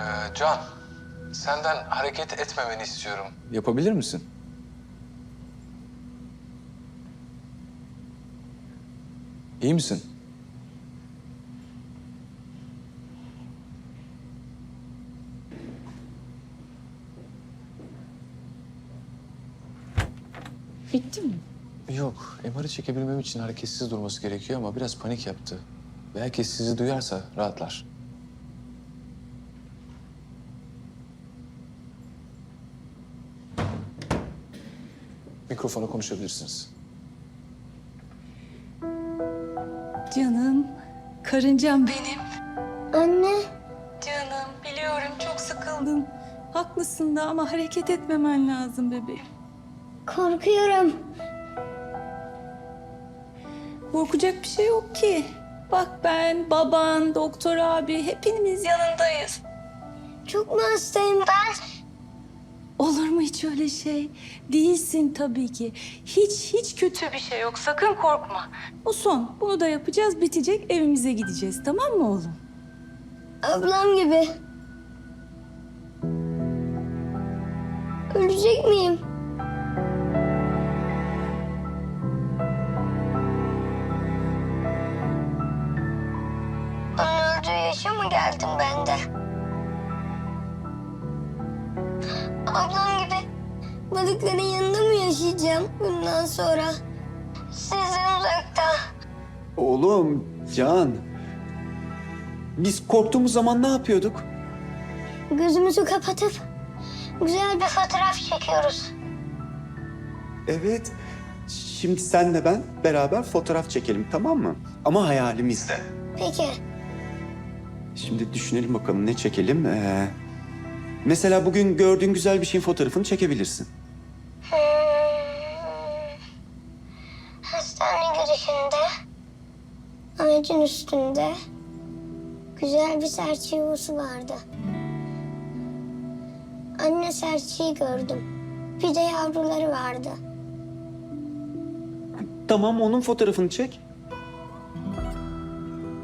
Ee, Can, senden hareket etmemeni istiyorum. Yapabilir misin? İyi misin? Bitti mi? Yok, MR'ı çekebilmem için hareketsiz durması gerekiyor ama biraz panik yaptı. Belki sizi duyarsa rahatlar. Mikrofona konuşabilirsiniz. Canım, karıncam benim. Anne, Canım, biliyorum çok sıkıldın. Haklısın da ama hareket etmemen lazım bebeğim. korkuyorum. Korkacak bir şey yok ki. Bak ben, baban, doktor abi hepimiz yanındayız. Çok mu hastayım ben? Olur mu hiç öyle şey? Değilsin tabii ki. Hiç hiç kötü bir şey yok. Sakın korkma. Bu son. Bunu da yapacağız, bitecek. Evimize gideceğiz. Tamam mı oğlum? Ablam gibi. Ölecek miyim? Onun öldüğü yaşa mı geldim ben de? Ablam gibi balıkların yanında mı yaşayacağım bundan sonra? Sizden uzakta. Oğlum, Can. Biz korktuğumuz zaman ne yapıyorduk? Gözümüzü kapatıp güzel bir fotoğraf çekiyoruz. Evet. Şimdi senle ben beraber fotoğraf çekelim tamam mı? Ama hayalimizde. Peki. Şimdi düşünelim bakalım ne çekelim. Ee, mesela bugün gördüğün güzel bir şeyin fotoğrafını çekebilirsin. Hmm. Hastane girişinde, ağacın üstünde güzel bir serçe yuvası vardı. Anne serçeyi gördüm. Bir de yavruları vardı. Tamam onun fotoğrafını çek.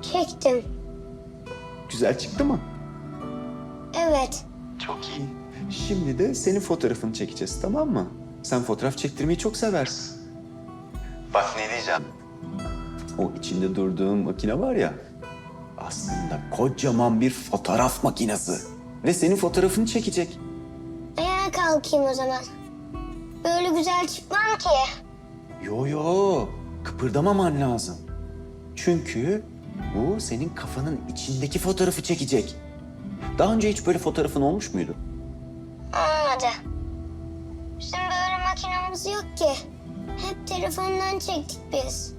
Çektim. Güzel çıktı mı? Evet. Şimdi de senin fotoğrafını çekeceğiz tamam mı? Sen fotoğraf çektirmeyi çok seversin. Bak ne diyeceğim. O içinde durduğun makine var ya... ...aslında kocaman bir fotoğraf makinesi. Ve senin fotoğrafını çekecek. Ayağa kalkayım o zaman. Böyle güzel çıkmam ki. Yo yo, kıpırdamaman lazım. Çünkü bu senin kafanın içindeki fotoğrafı çekecek. Daha önce hiç böyle fotoğrafın olmuş muydu? Olmadı. Bizim böyle makinamız yok ki. Hep telefondan çektik biz.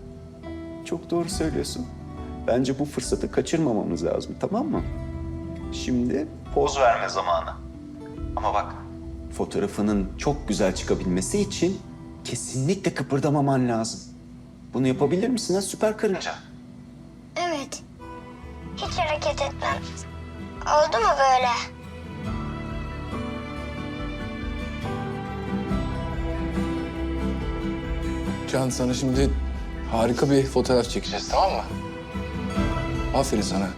Çok doğru söylüyorsun. Bence bu fırsatı kaçırmamamız lazım, tamam mı? Şimdi poz verme zamanı. Ama bak, fotoğrafının çok güzel çıkabilmesi için kesinlikle kıpırdamaman lazım. Bunu yapabilir misin ha süper karınca? Evet. Hiç hareket etmem. Oldu mu böyle? Can sana şimdi harika bir fotoğraf çekeceğiz tamam mı? Aferin sana.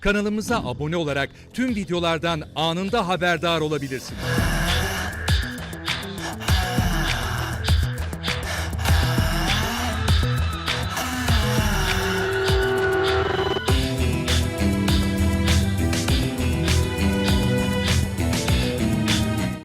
Kanalımıza abone olarak tüm videolardan anında haberdar olabilirsiniz.